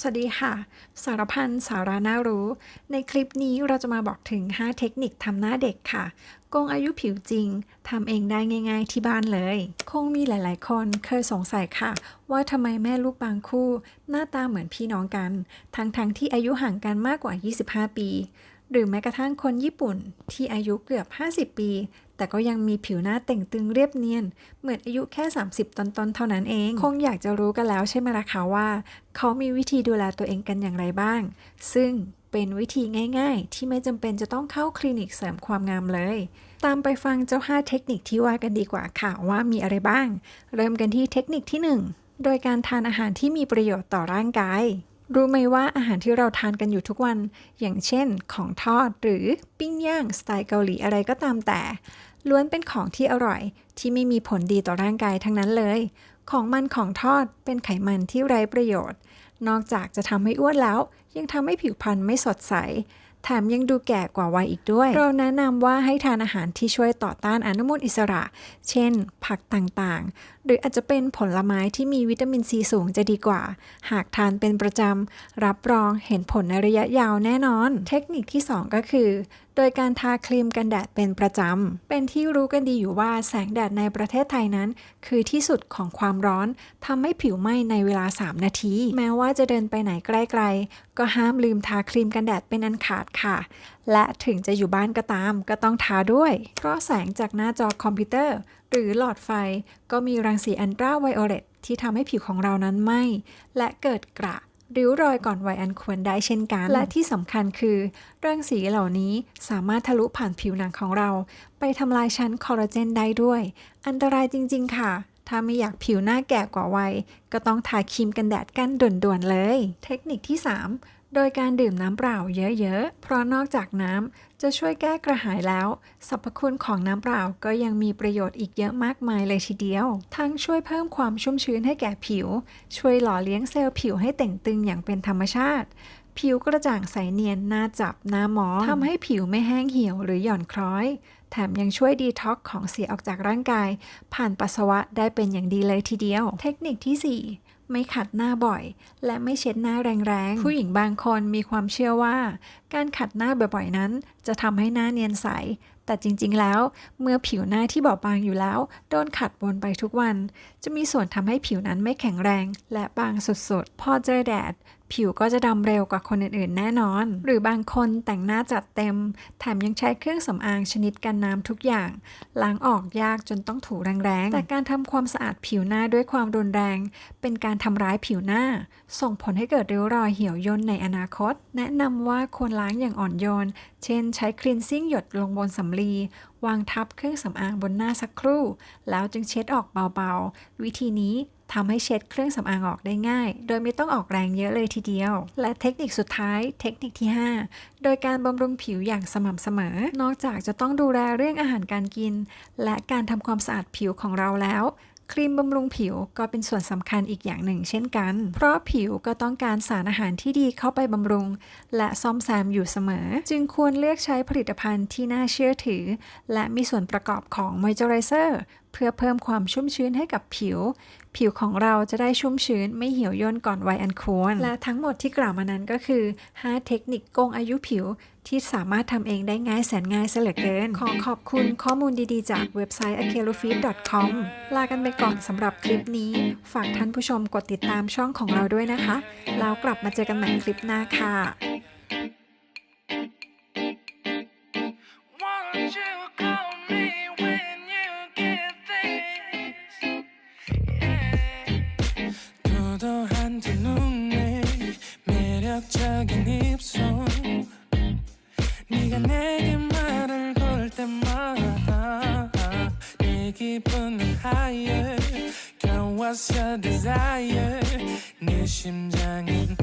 สวัสดีค่ะ สารพันสาราน่ารู้ ในคลิปนี้เราจะมาบอกถึง 5 เทคนิคทำหน้าเด็กค่ะ โกงอายุผิวจริงทำเองได้ง่าย ๆ ที่บ้านเลย คงมีหลายๆ คนเคยสงสัยค่ะ ว่าทำไมแม่ลูกบางคู่ หน้าตาเหมือนพี่น้องกัน ทั้งๆที่อายุห่างกันมากกว่า 25 ปี หรือแม้กระทั่งคนญี่ปุ่นที่อายุเกือบ 50 ปี แต่ก็ยังมีผิวหน้าเต่งตึงเรียบเนียน เหมือนอายุแค่ 30 ต้นๆ เท่านั้นเอง คงอยากจะรู้กันแล้วใช่ไหมล่ะคะว่า เขามีวิธีดูแลตัวเองกันอย่างไรบ้าง ซึ่งเป็นวิธีง่ายๆ ที่ไม่จำเป็นจะต้องเข้าคลินิกเสริมความงามเลย ตามไปฟังเจ้า 5 เทคนิคที่ว่ากันดีกว่าค่ะว่ามีอะไรบ้าง เริ่มกันที่เทคนิคที่ 1 โดยการทานอาหารที่มีประโยชน์ต่อร่างกาย รู้ไหมว่าอาหารที่เราทานกันอยู่ทุกวัน อย่างเช่น ของทอดหรือปิ้งย่างสไตล์เกาหลีอะไรก็ตามแต่ ล้วนเป็นของที่อร่อย ที่ไม่มีผลดีต่อร่างกายทั้งนั้นเลย ของมันของทอดเป็นไขมันที่ไร้ประโยชน์ นอกจากจะทำให้อ้วนแล้ว ยังทำให้ผิวพรรณไม่สดใส แถมยังดูแก่กว่าวัยอีกด้วย เราแนะนำว่าให้ทานอาหารที่ช่วยต่อต้านอนุมูลอิสระ เช่น ผักต่างๆ หรืออาจจะเป็นผลไม้ที่มีวิตามินซีสูงจะดีกว่า หากทานเป็นประจำ รับรองเห็นผลในระยะยาวแน่นอน เทคนิคที่ 2 ก็คือ โดยการทาครีมกันแดดเป็นประจำ เป็นที่รู้กันดีอยู่ว่าแสงแดดในประเทศไทยนั้น คือที่สุดของความร้อนทำให้ผิวไหม้ในเวลา 3 นาที แม้ว่าจะเดินไปไหนใกล้ๆก็ห้ามลืมทาครีมกันแดดเป็นอันขาดค่ะ และถึงจะอยู่บ้านก็ตามก็ต้องทาด้วย เพราะแสงจากหน้าจอคอมพิวเตอร์ หรือหลอดไฟ ก็มีรังสีอันตราไวโอเลตที่ทำให้ผิวของเรานั้นไหม้และเกิดกระ ริ้วรอยก่อนวัยอันควรได้เช่นกัน และที่สำคัญคือรังสีเหล่านี้สามารถทะลุผ่านผิวหนังของเรา ไปทำลายชั้นคอลลาเจนได้ด้วย อันตรายจริง ๆ ค่ะ ถ้าไม่อยากผิวหน้าแก่กว่าวัย ก็ต้องทาครีมกันแดดกันด่วนๆเลย เทคนิคที่ 3 โดยการดื่มน้ำเปล่าเยอะๆ เพราะนอกจากน้ำจะช่วยแก้กระหายแล้ว สรรพคุณของน้ำเปล่าก็ยังมีประโยชน์อีกเยอะมากมายเลยทีเดียว ทั้งช่วยเพิ่มความชุ่มชื้นให้แก่ผิว ช่วยหล่อเลี้ยงเซลล์ผิวให้เต่งตึงอย่างเป็นธรรมชาติ ผิวกระจ่างใสเนียนน่าจับหน้ามองทำให้ผิวไม่แห้งเหี่ยวหรือหย่อนคล้อย แถมยังช่วยดีท็อกของเสียออกจากร่างกาย ผ่านปัสสาวะได้เป็นอย่างดีเลยทีเดียว เทคนิคที่ 4 ไม่ขัดหน้าบ่อย และไม่เช็ดหน้าแรงๆ ผู้หญิงบางคนมีความเชื่อว่า การขัดหน้าบ่อยๆนั้น จะทำให้หน้าเนียนใส แต่จริงๆแล้ว เมื่อผิวหน้าที่บอบบางอยู่แล้ว โดนขัดวนไปทุกวัน จะมีส่วนทำให้ผิวนั้นไม่แข็งแรง และบางสุดๆ พอเจอแดด ผิวก็จะดำเร็วกว่าคนอื่นๆ แน่นอน หรือบางคนแต่งหน้าจัดเต็ม แถมยังใช้เครื่องสำอางชนิดกันน้ำทุกอย่าง ล้างออกยากจนต้องถูแรงๆ แต่การทำความสะอาดผิวหน้าด้วยความรุนแรง เป็นการทำร้ายผิวหน้า ส่งผลให้เกิดริ้วรอยเหี่ยวย่นในอนาคต แนะนำว่าควรล้างอย่างอ่อนโยน เช่น ใช้คลีนซิ่งหยดลงบนสำลีวางทับเครื่องสำอางบนหน้าสักครู่ แล้วจึงเช็ดออกเบาๆ วิธีนี้ ทำให้เช็ดเครื่องสำอางออกได้ง่าย โดยไม่ต้องออกแรงเยอะเลยทีเดียว และเทคนิคสุดท้าย เทคนิคที่ 5 โดยการบำรุงผิวอย่างสม่ำเสมอ นอกจากจะต้องดูแลเรื่องอาหารการกิน และการทำความสะอาดผิวของเราแล้วครีมบำรุงผิวก็เป็นส่วนสำคัญอีกอย่างหนึ่งเช่นกัน เพราะผิวก็ต้องการสารอาหารที่ดีเข้าไปบำรุง และซ่อมแซมอยู่เสมอ จึงควรเลือกใช้ผลิตภัณฑ์ที่น่าเชื่อถือ และมีส่วนประกอบของมอยเจอไรเซอร์ เพื่อเพิ่มความชุ่มชื้นให้กับผิว ผิวของเราจะได้ชุ่มชื้นไม่เหี่ยวย่นก่อนวัยอันควร และทั้งหมดที่กล่าวมานั้นก็คือ 5 เทคนิคโกงอายุผิวที่สามารถทำเองได้ง่ายแสนง่ายเสเหลือเกิน ขอขอบคุณข้อมูลดีๆ จากเว็บไซต์ a k e l o f e e d c o m ลากันไปก่อนสำหรับคลิปนี้ ฝากท่านผู้ชมกดติดตามช่องของเราด้วยนะคะ แล้วกลับมาเจอกันใหม่คลิปหน้าค่ะ 매력적인 입술 네가 내게 말을 걸 때마다 내 기분은 higher. 겨워서 desire. 내 심장은